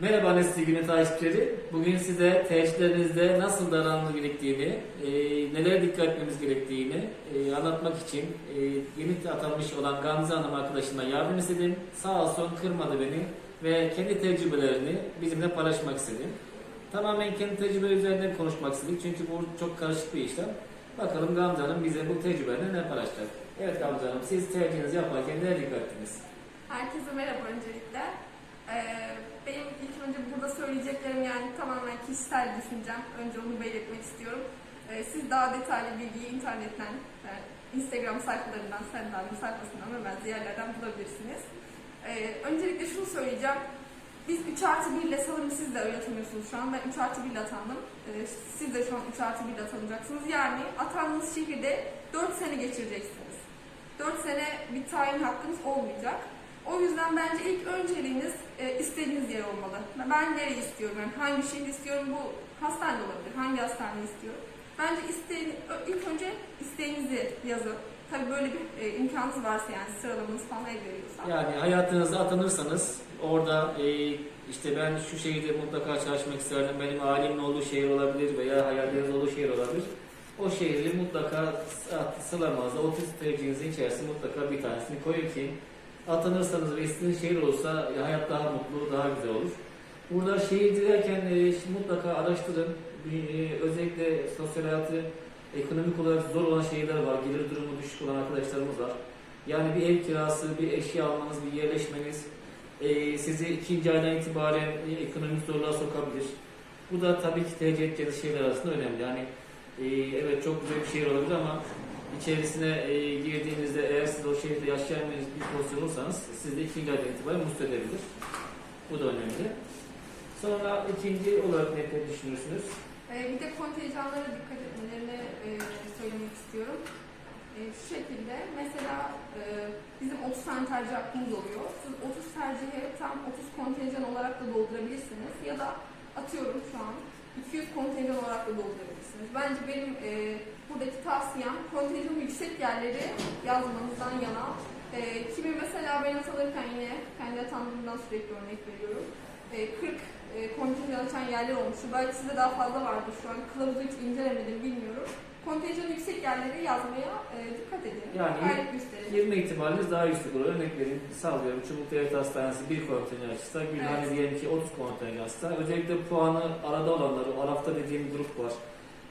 Merhaba Anestezi Günü takipçileri. Bugün size tercihlerinizde nasıl davranmamız gerektiğini, e, nelere dikkat etmemiz gerektiğini e, anlatmak için e, yeni atanmış olan Gamze Hanım arkadaşıma yardım istedim. Sağ olsun kırmadı beni ve kendi tecrübelerini bizimle paylaşmak istedi. Tamamen kendi tecrübe üzerinden konuşmak istedik çünkü bu çok karışık bir işlem. Bakalım Gamze Hanım bize bu tecrübelerini ne paylaşacak? Evet Gamze Hanım siz tercihinizi yaparken nelere dikkat ettiniz? Herkese merhaba öncelikle. Ee, önce burada söyleyeceklerim yani tamamen kişisel düşüncem. Önce onu belirtmek istiyorum. Ee, siz daha detaylı bilgiyi internetten, yani Instagram sayfalarından, Sendal'ın sayfasından ve benzeri yerlerden bulabilirsiniz. Ee, öncelikle şunu söyleyeceğim. Biz 3 artı 1 ile sanırım siz de öyle tanıyorsunuz şu an. Ben 3 artı 1 ile atandım. Ee, siz de şu an 3 artı 1 ile atanacaksınız. Yani atandığınız şehirde 4 sene geçireceksiniz. 4 sene bir tayin hakkınız olmayacak. O yüzden bence ilk önceliğiniz e, istediğiniz yer olmalı. Ben nereyi istiyorum, yani hangi şehri istiyorum, bu hastane olabilir, hangi hastane istiyorum. Bence isteğin, ilk önce isteğinizi yazın. Tabii böyle bir e, imkanınız varsa yani sıralamanız falan el veriyorsa. Yani hayatınıza atanırsanız orada e, işte ben şu şehirde mutlaka çalışmak isterdim, benim ailemin olduğu şehir olabilir veya hayalleriniz olduğu şehir olabilir. O şehri mutlaka s- sıralamazda 30 tercihinizin içerisine mutlaka bir tanesini koyun ki atanırsanız ve istediğiniz şehir olursa e, hayat daha mutlu, daha güzel olur. Burada şehir dilerken e, mutlaka araştırın. E, özellikle sosyal hayatı ekonomik olarak zor olan şehirler var. Gelir durumu düşük olan arkadaşlarımız var. Yani bir ev kirası, bir eşya almanız, bir yerleşmeniz e, sizi ikinci aydan itibaren e, ekonomik zorluğa sokabilir. Bu da tabii ki tercih edeceğiniz şeyler arasında önemli. Yani e, evet çok güzel bir şehir olabilir ama içerisine e, girdiğinizde eğer siz o şehirde yaşayan bir pozisyon olursanız sizi de ikinci aydan itibaren mutsuz edebilir. Bu da önemli. Sonra ikinci olarak ne düşünürsünüz? E, bir de kontenjanlara dikkat etmelerini e, söylemek istiyorum. E, şu şekilde mesela e, bizim 30 tane tercih hakkımız oluyor. Siz 30 tercihe tam 30 kontenjan olarak da doldurabilirsiniz. Ya da atıyorum şu an 200 kontenjan olarak da doldurabilirsiniz. Bence benim e, buradaki tavsiyem kontenjanı yüksek yerleri yazmanızdan yana. E, kimi mesela ben atanırken yine kendi atandığımdan sürekli örnek veriyorum. E, 40 e, kontenjan açan yerler olmuştu. Belki sizde daha fazla vardır şu an. Kılavuzu hiç incelemedim bilmiyorum. Kontenjanı yüksek yerleri yazmaya e, dikkat edin. Yani Gayret gösterin. Girme ihtimaliniz daha yüksek olur. Örnek vereyim, sallıyorum Çubuk Devlet Hastanesi bir konteyner açsa, Gülhane Evet. diyelim ki 30 konteyner açsa, özellikle puanı arada olanları, o arafta dediğim grup var.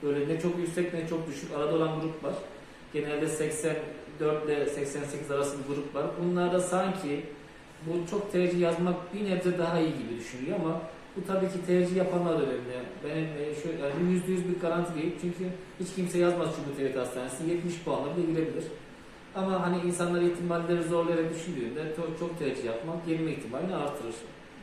Böyle ne çok yüksek ne çok düşük arada olan grup var. Genelde 84 ile 88 arası bir grup var. Bunlarda sanki bu çok tercih yazmak bir nebze daha iyi gibi düşünüyor ama bu tabii ki tercih yapanlar önemli. Benim e, şöyle, yani yüzde yüz bir garanti değil. Çünkü hiç kimse yazmaz Çubuk Devlet Hastanesi. 70 puanla bile girebilir. Ama hani insanlar ihtimalleri zorlayarak düşündüğünde çok, çok tercih yapmak girme ihtimalini artırır.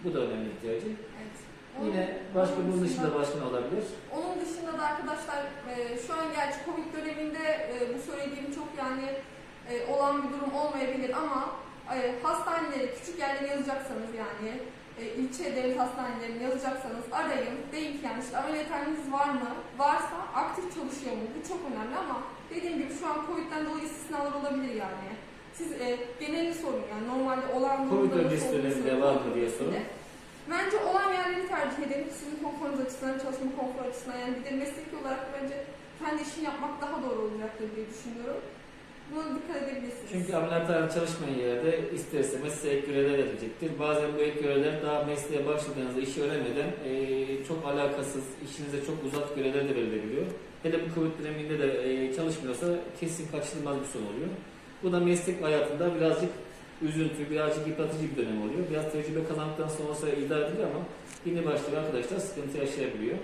Bu da önemli bir tercih. Evet. Onun- Yine başka onun bunun dışında başka ne olabilir? Onun dışında da arkadaşlar e, şu an gerçi Covid döneminde e, bu söylediğim çok yani e, olan bir durum olmayabilir ama e, hastaneleri, küçük yerleri yazacaksanız yani e, ilçe devlet hastanelerini yazacaksanız arayın. Deyin ki yani işte ameliyathaneniz var mı? Varsa aktif çalışıyor mu? Bu çok önemli ama dediğim gibi şu an Covid'den dolayı istisnalar olabilir yani. Siz e, genelini sorun yani normalde olan Covid öncesi döneminde var mı diye sorun. Bence olan yerleri tercih edin. Sizin konforunuz açısından, çalışma konforu açısından. Yani bir de mesleki olarak bence kendi işini yapmak daha doğru olacaktır diye düşünüyorum. Buna dikkat edebilirsiniz. Çünkü ameliyathane çalışmayan yerde ister istemez size ek görevler verilecektir. Bazen bu ek görevler daha mesleğe başladığınızda işi öğrenmeden eee, çok alakasız, işinize çok uzak görevler de verilebiliyor. Hele bu Covid döneminde de eee, çalışmıyorsa kesin kaçınılmaz bir son oluyor. Bu da meslek hayatında birazcık üzüntü, birazcık yıpratıcı bir dönem oluyor. Biraz tecrübe kazandıktan sonra idare edilir ama yeni başlayan arkadaşlar sıkıntı yaşayabiliyor.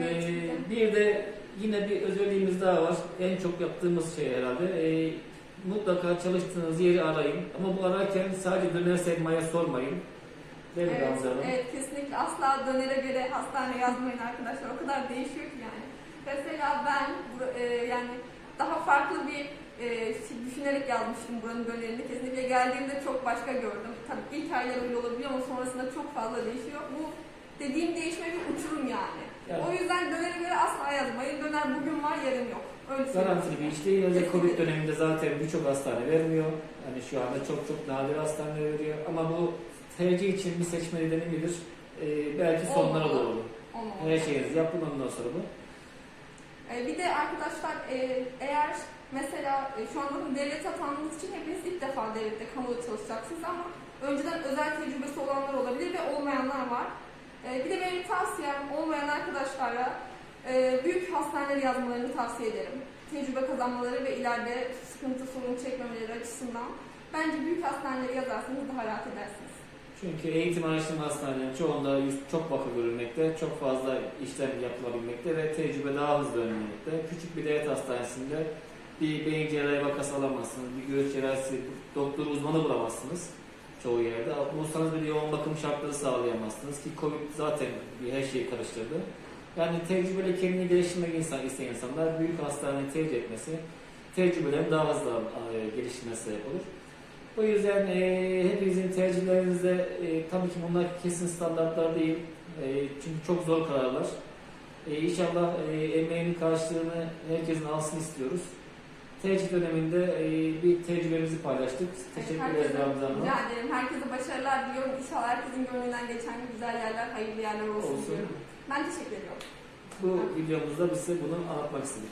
Evet, Ee, bir de yine bir özelliğimiz daha var. En çok yaptığımız şey herhalde. Ee, mutlaka çalıştığınız yeri arayın. Ama bu ararken sadece döner sermaye sormayın. Değil mi Evet, Hanım? evet kesinlikle asla dönere göre hastane yazmayın arkadaşlar. O kadar değişiyor ki yani. Mesela ben e, yani daha farklı bir e, düşünerek yazmıştım buranın dönerini. Kesinlikle geldiğimde çok başka gördüm. Tabii ilk aylar öyle olabiliyor ama sonrasında çok fazla değişiyor. Bu dediğim uçurum yani. Yani O yüzden dönere göre asla yazmayın. Döner bugün var yarın yok. Öyle garantili bir iş değil. Özellikle Covid döneminde zaten birçok hastane vermiyor. Hani şu anda çok çok nadir hastane veriyor. Ama bu tercih için bir seçme nedeni midir? e, belki sonlara Olmalı. doğru. Olmamalı. Her şeyinizi yapın ondan sonra bu. Ee, Bir de arkadaşlar e, eğer mesela e, şu anda devlet atandığınız için hepiniz ilk defa devlette kamuda çalışacaksınız ama önceden özel tecrübesi olanlar olabilir ve olmayanlar var. Ee, Bir de benim tavsiyem olmayan arkadaşlara e, büyük hastaneleri yazmalarını tavsiye ederim. Tecrübe kazanmaları ve ileride sıkıntı sorun çekmemeleri açısından. Bence büyük hastaneleri yazarsanız daha rahat edersiniz. Çünkü eğitim araştırma hastanelerinin çoğunda çok vaka görülmekte, çok fazla işlem yapılabilmekte ve tecrübe daha hızlı öğrenilmekte. Küçük bir devlet hastanesinde bir beyin cerrahi vakası alamazsınız, bir göğüs cerrahisi, doktor uzmanı bulamazsınız çoğu yerde. Bulsanız bile yoğun bakım şartları sağlayamazsınız ki Covid zaten her şeyi karıştırdı. Yani tecrübeli kendini geliştirmek insan, isteyen insanlar büyük hastaneyi tercih etmesi, tecrübelerin daha hızlı e, gelişmesi sebep olur. O yüzden e, hepinizin tercihlerinizde e, tabii ki bunlar kesin standartlar değil. E, çünkü çok zor kararlar. E, inşallah e, emeğinin karşılığını herkesin alsın istiyoruz. Tercih döneminde e, bir tecrübemizi paylaştık. Teşekkür ederiz Herkese- Ramazan Hanım. Rica ederim. Herkese başarılar diliyorum. İnşallah herkesin gönlünden geçen güzel yerler, hayırlı yerler olsun, Olsun. diyorum. Ben teşekkür ediyorum. Bu videomuzda biz size bunu anlatmak istedik.